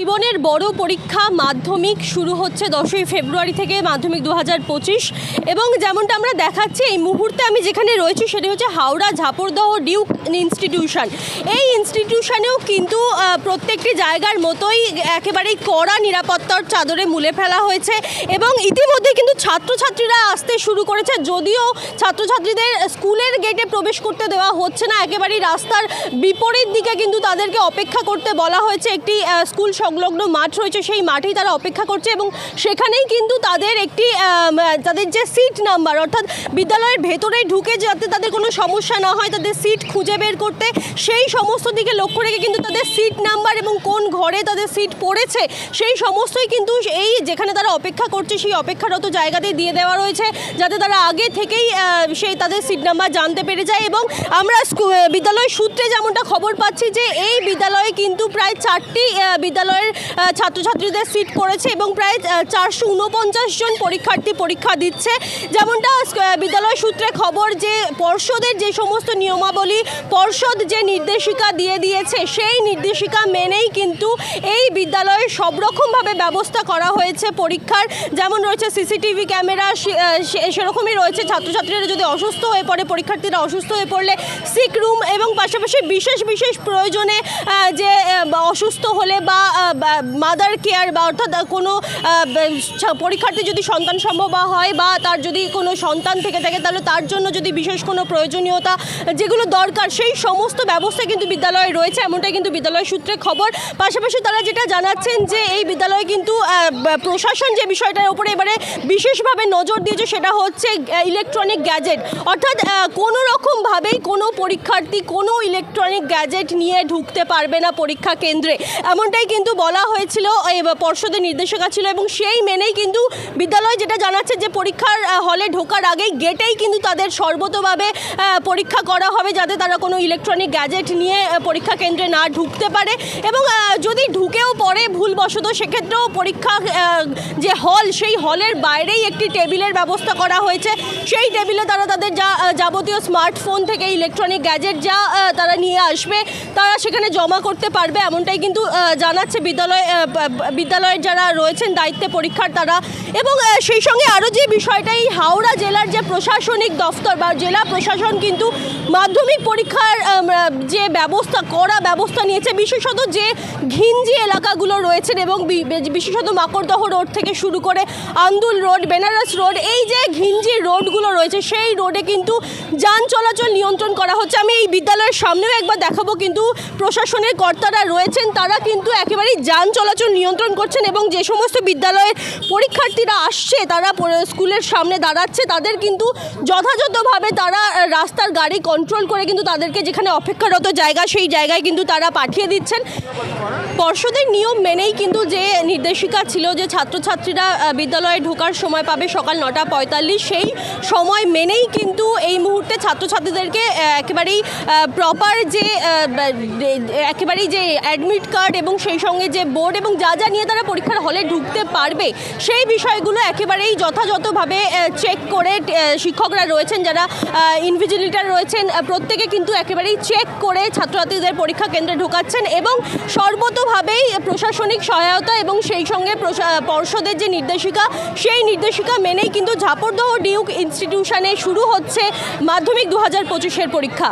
জীবনের বড় পরীক্ষা মাধ্যমিক শুরু হচ্ছে দশই ফেব্রুয়ারি থেকে মাধ্যমিক দু হাজার পঁচিশ। এবং যেমনটা আমরা দেখাচ্ছি, এই মুহূর্তে আমি যেখানে রয়েছি সেটি হচ্ছে হাওড়া ঝাপড়দহ ডিউক ইনস্টিটিউশন। এই ইনস্টিটিউশনেও কিন্তু প্রত্যেকটি জায়গার মতোই একেবারেই কড়া নিরাপত্তার চাদরে মুলে ফেলা হয়েছে এবং ইতিমধ্যে কিন্তু ছাত্রছাত্রীরা আসতে শুরু করেছে। যদিও ছাত্রছাত্রীদের স্কুলের গেটে প্রবেশ করতে দেওয়া হচ্ছে না, একেবারেই রাস্তার বিপরীত দিকে কিন্তু তাদেরকে অপেক্ষা করতে বলা হয়েছে একটি স্কুল সংলগ্ন মাঠ রয়েছে সেই মাঠেই তারা অপেক্ষা করছে এবং সেখানেই কিন্তু তাদের একটি তাদের যে সিট নাম্বার অর্থাৎ বিদ্যালয়ের ভেতরে ঢুকে যাতে তাদের কোনো সমস্যা না হয় তাদের সিট খুঁজে বের করতে সেই সমস্ত দিকে লক্ষ্য রেখে কিন্তু তাদের সিট নাম্বার এবং কোন ঘরে তাদের সিট পড়েছে সেই সমস্তই কিন্তু এই যেখানে তারা অপেক্ষা করছে সেই অপেক্ষারত জায়গাতেই দিয়ে দেওয়া রয়েছে যাতে তারা আগে থেকেই সেই তাদের সিট নাম্বার জানতে পেরে যায় এবং আমরা বিদ্যালয় সূত্রে যেমনটা খবর পাচ্ছি যে এই বিদ্যালয়ে কিন্তু প্রায় চারটি আহ, বিদ্যালয়ের ছাত্রছাত্রীদের সিট পড়েছে এবং প্রায় চারশো উনপঞ্চাশ জন পরীক্ষার্থী পরীক্ষা দিচ্ছে। যেমনটা বিদ্যালয় সূত্রে খবর যে, পর্ষদের যে সমস্ত নিয়মাবলী, পর্ষদ যে নির্দেশিকা দিয়ে দিয়েছে, সেই নির্দেশিকা মেনেই কিন্তু এই বিদ্যালয়ে সব রকমভাবে ব্যবস্থা করা হয়েছে পরীক্ষার। যেমন রয়েছে সিসিটিভি ক্যামেরা সেরকমই রয়েছে। ছাত্রছাত্রীরা যদি অসুস্থ হয়ে পড়ে, পরীক্ষার্থীরা অসুস্থ হয়ে পড়লে সিক রুম এবং পাশাপাশি বিশেষ বিশেষ প্রয়োজনে যে অসুস্থ হলে বা মাদার কেয়ার বা অর্থাৎ কোনো পরীক্ষার্থী যদি সন্তান সম্ভব হয় বা তার যদি কোনো সন্তান থেকে থাকে, তাহলে তার জন্য যদি বিশেষ কোনো প্রয়োজনীয়তা যেগুলো দরকার, সেই সমস্ত ব্যবস্থা কিন্তু বিদ্যালয়ে রয়েছে। এমনটাই কিন্তু বিদ্যালয় সূত্রে খবর। পাশাপাশি তারা যেটা জানাচ্ছেন যে, এই বিদ্যালয়ে কিন্তু প্রশাসন যে বিষয়টার উপরে এবারে বিশেষভাবে নজর দিয়েছে, সেটা হচ্ছে ইলেকট্রনিক গ্যাজেট অর্থাৎ কোনো রকমভাবেই কোনো পরীক্ষার্থী কোনো ইলেকট্রনিক গ্যাজেট নিয়ে ঢুকতে পারবে না পরীক্ষা কেন্দ্রে। এমনটাই কিন্তু বলা হয়েছিল পর্ষদের নির্দেশিকা ছিল এবং সেই মেনেই কিন্তু বিদ্যালয় যেটা জানাচ্ছে যে পরীক্ষার হলে ঢোকার আগেই গেটেই কিন্তু তাদের সর্বতভাবে পরীক্ষা করা হবে যাতে তারা কোনো ইলেকট্রনিক গ্যাজেট নিয়ে পরীক্ষা কেন্দ্রে না ঢুকতে পারে এবং যদি ঢুকেও পড়ে ভুলবশত সেক্ষেত্রেও পরীক্ষা যে হল সেই হলের বাইরেই একটি টেবিলের ব্যবস্থা করা হয়েছে। সেই টেবিলে তারা তাদের যা যাবতীয় স্মার্টফোন থেকে ইলেকট্রনিক গ্যাজেট যা তারা নিয়ে আসবে, তারা সেখানে জমা করতে পারবে, এমনটাই কিন্তু জানাচ্ছে বিদ্যালয় বিদ্যালয়ের যারা রয়েছেন দায়িত্বে পরীক্ষার তারা এবং সেই সঙ্গে আরও যে বিষয়টা, এই হাওড়া জেলার যে প্রশাসনিক দফতর বা জেলা প্রশাসন কিন্তু মাধ্যমিক পরীক্ষার যে ব্যবস্থা করা ব্যবস্থা নিয়েছে, বিশেষত যে ঘিঞ্জি এলাকাগুলো রয়েছেন এবং বিশেষত মাকড়দহ রোড থেকে শুরু করে আন্দুল রোড, বেনারস রোড, এই যে ঘিঞ্জি রোডগুলো রয়েছে, সেই রোডে কিন্তু যান চলাচল নিয়ন্ত্রণ করা হচ্ছে। আমি এই বিদ্যালয়ের সামনেও একবার দেখাবো, কিন্তু প্রশাসনের কর্তারা রয়েছেন, তারা কিন্তু একেবারেই যান চলাচল নিয়ন্ত্রণ করছেন এবং যে সমস্ত বিদ্যালয়ের পরীক্ষার্থীরা আসছে, তারা স্কুলের সামনে দাঁড়াচ্ছে, তাদের কিন্তু যথাযথভাবে তারা রাস্তার গাড়ি কন্ট্রোল করে কিন্তু তাদেরকে যেখানে অপেক্ষারত জায়গা, সেই জায়গায় কিন্তু তারা পাঠিয়ে দিচ্ছেন। পর্ষদের নিয়ম মেনেই কিন্তু যে নির্দেশিকা ছিল যে ছাত্রছাত্রীরা বিদ্যালয়ে ঢোকার সময় পাবে সকাল নটা পঁয়তাল্লিশ, সেই সময় মেনেই কিন্তু এই মুহূর্তে ছাত্রছাত্রীদেরকে একেবারেই প্রপার যে একেবারেই যে অ্যাডমিট কার্ড এবং সেই সঙ্গে যে বোর্ড এবং যা যা নিয়ে তারা পরীক্ষার হলে ঢুকতে পারবে, সেই বিষয়গুলো একেবারেই যথাযথভাবে চেক করে শিক্ষকরা রয়েছেন যারা ইনভিজিলেটার রয়েছেন প্রত্যেকে কিন্তু একেবারেই চেক করে ছাত্রছাত্রীদের পরীক্ষা কেন্দ্রে ঢোকাচ্ছেন এবং সর্বতভাবেই প্রশাসনিক সহায়তা এবং সেই সঙ্গে পর্ষদের যে নির্দেশিকা, সেই নির্দেশিকা মেনেই কিন্তু ঝাপড়দহ ডিউক ইনস্টিটিউশনে শুরু হচ্ছে মাধ্যমিক দু হাজার পঁচিশের পরীক্ষা।